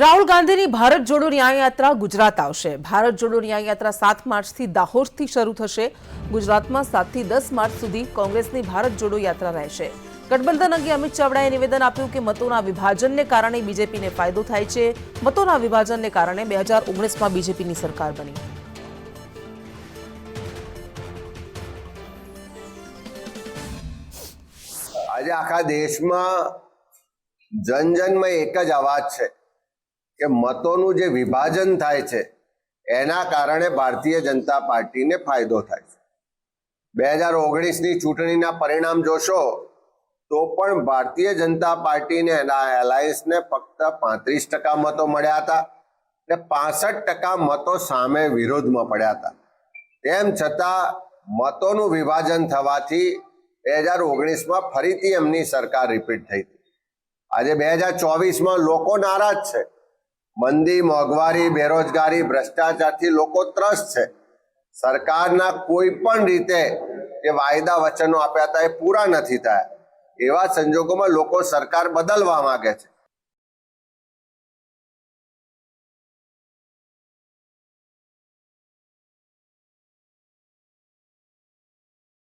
રાહુલ ગાંધીની ભારત જોડો ન્યાય યાત્રા ગુજરાત આવશે. ભારત જોડો ન્યાયયાત્રા સાત માર્ચથી દાહોદથી શરૂ થશે. ગુજરાતમાં સાતથી દસ માર્ચ સુધી કોંગ્રેસની ભારત જોડો યાત્રા રહેશે. ગઠબંધન અંગે અમિત ચાવડાએ નિવેદન આપ્યું કે મતોના વિભાજનને કારણે બીજેપીને ફાયદો થાય છે. મતોના વિભાજનને કારણે બે હજાર ઓગણીસમાં બીજેપીની સરકાર બની. આજે આખા દેશમાં જન જનમાં એક જ અવાજ છે. કે મતોનું જે વિભાજન થાય છે, એના કારણે ભારતીય જનતા પાર્ટીને ફાયદો થાય છે. બે હજાર ઓગણીસની ચૂંટણીના પરિણામ જોશો, તો પણ ભારતીય જનતા પાર્ટીને એના એલાયન્સને ફક્ત પાંત્રીસ ટકા મતો મળ્યા હતા ને પાસઠ ટકા મતો સામે વિરોધમાં પડ્યા હતા. તેમ છતાં, મતોનું વિભાજન થવાથી બે હજાર ઓગણીસમાં ફરીથી એમની સરકાર રિપીટ થઈ હતી. આજે બે હજાર ચોવીસમાં લોકો નારાજ છે. મંદી, મોંઘવારી, બેરોજગારી, ભ્રષ્ટાચારથી લોકો ત્રસ્ત છે. સરકારના કોઈ પણ રીતે જે વાયદા વચનો આપ્યા હતા એ પૂરા નથી થયા. એવા સંજોગોમાં લોકો સરકાર બદલવા માંગે છે.